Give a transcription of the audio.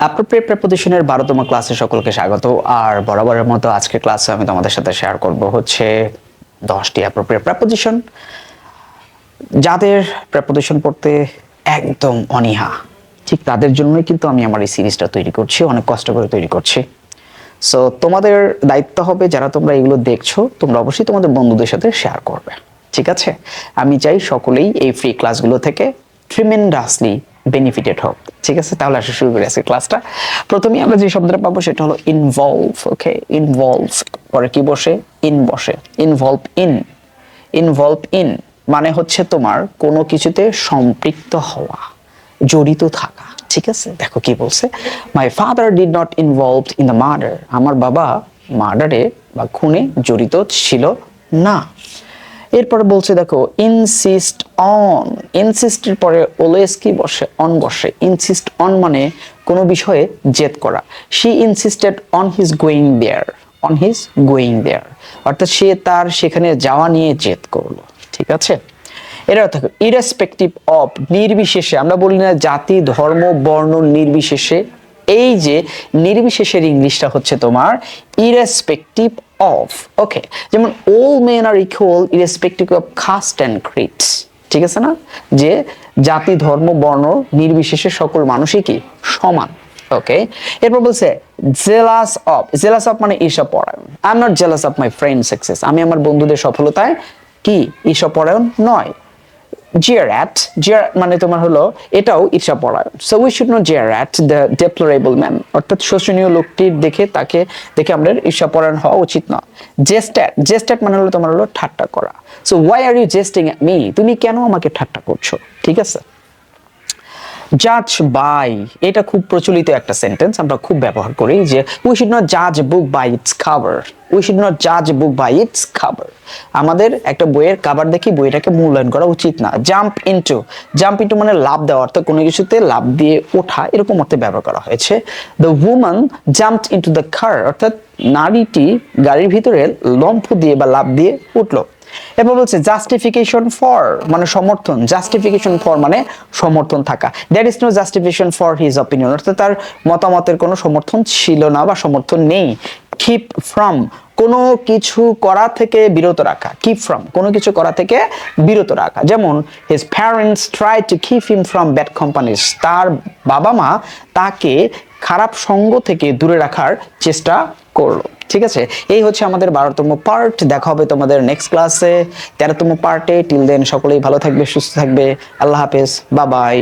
Appropriate প্রেপোজিশনের বারোতম ক্লাসে সকলকে স্বাগত। আর বরাবরের মতো আজকের ক্লাসে আমি তোমাদের সাথে শেয়ার করব হচ্ছে দশটি অ্যাপ্রোপ্রিয়েট প্রেপোজিশন যাদের প্রেপোজিশন পড়তে একদম অনীহা, ঠিক তাদের জন্যই কিন্তু আমি আমার এই সিরিজটা তৈরি করছি, অনেক কষ্ট করে তৈরি করছি। সো তোমাদের দায়িত্ব হবে যারা তোমরা এগুলো দেখছ, তোমরা অবশ্যই তোমাদের বন্ধুদের সাথে শেয়ার করবে, ঠিক আছে? আমি চাই সকলেই এই ফ্রি ক্লাসগুলো থেকে ট্রিমেন্ডাসলি বেনিফিটেড হোক। ঠিক আছে? তাহলে আসলে শুরু করি আজকে ক্লাসটা প্রথমেই আমরা যে শব্দটা পাবো সেটা হলো ইনভলভ ওকে ইনভলভ পরে কি বসে? ইন বসে। ইনভলভ ইন ইনভলভ ইন মানে হচ্ছে তোমার কোনো কিছুতে সম্পৃক্ত হওয়া, জড়িত থাকা, ঠিক আছে? দেখো কি বলছে। My father did not involve in the murder আমার বাবা মার্ডারে বা খুনে জড়িত ছিল না। এরপরে বলছে, দেখো ইনসিস্ট অন ইনসিস্টের পরে অলওয়েজ কি বসে? অন বসে। ইনসিস্ট অন মানে কোনো বিষয়ে জেদ করা। She insisted on his going there on his going there অর্থাৎ সে তার সেখানে যাওয়া নিয়ে জেদ করল। ঠিক আছে? এটা দেখো ইরেসপেক্টিভ অফ নির্বিশেষে, আমরা বলি না জাতি, ধর্ম, বর্ণ, নির্বিশেষে এই যে নির্বিশেষের ইংলিশটা হচ্ছে তোমার ইরেসপেক্টিভ অফ ওকে যেমন all men are equal irrespective of caste and creeds ঠিক আছে না? যে জাতি, ধর্ম, বর্ণ নির্বিশেষে সকল মানুষই কি? সমান ওকে এরপর বলছে জেলাস অফ জেলাস অফ মানে ঈর্ষা পরায়ণ। I am not jealous of my friend success আমি আমার বন্ধুদের সফলতায় কি? ঈর্ষা পরায়ণ নয়। জিয়ার অ্যাট জিয়ার মানে তোমার হলো এটাও ঈর্ষা পরায়ণ so we should not jeer at the deplorable man অর্থাৎ শোষণীয় লোকটির দেখে তাকে দেখে আমাদের ঈর্ষা পরায়ণ হওয়া উচিত না। জেস্ট্যাট জেস্ট্যাট মানে হলো তোমার হলো ঠাট্টা করা। So why are you jesting me তুমি কেন আমাকে ঠাট্টা করছ? ঠিক আছে? জাজ বাই এটা খুব প্রচলিত একটা সেন্টেন্স আমরা খুব ব্যবহার করি যে উই শুড নট জাজ বুক বাই ইটস খাবার উই শুড নট জাজ বুক বাই ইটস খাবার আমাদের একটা বইয়ের কাবার দেখি, বইটাকে মূল্যায়ন করা উচিত না। জাম্প ইনটু জাম্প ইনটু মানে লাভ দেওয়া, অর্থাৎ কোনো কিছুতে লাভ দিয়ে ওঠা, এরকম অর্থে ব্যবহার করা হয়েছে। The woman jump into the car অর্থাৎ নারীটি গাড়ির ভিতরে লম্ফ দিয়ে বা লাভ দিয়ে উঠল। এরপর বলছে জাস্টিফিকেশন ফর মানে সমর্থন। জাস্টিফিকেশন ফর মানে সমর্থন থাকা। That is no justification for his opinion অর্থাৎ তার মতামতের কোনো সমর্থন ছিল না বা সমর্থন নেই। কিপ ফ্রম কোনো কিছু করা থেকে বিরত রাখা। কিপ ফ্রম কোনো কিছু করা থেকে বিরত রাখা। যেমন his parents try to keep him from bad companies তার বাবা মা তাকে খারাপ সঙ্গ থেকে দূরে রাখার চেষ্টা করল। ঠিক আছে? এই হচ্ছে আমাদের বারোতম পার্ট দেখা হবে তোমাদের নেক্সট ক্লাসে তেরোতম পার্টে টিল দেন সকলেই ভালো থাকবে, সুস্থ থাকবে। আল্লাহ হাফেজ। বাবাই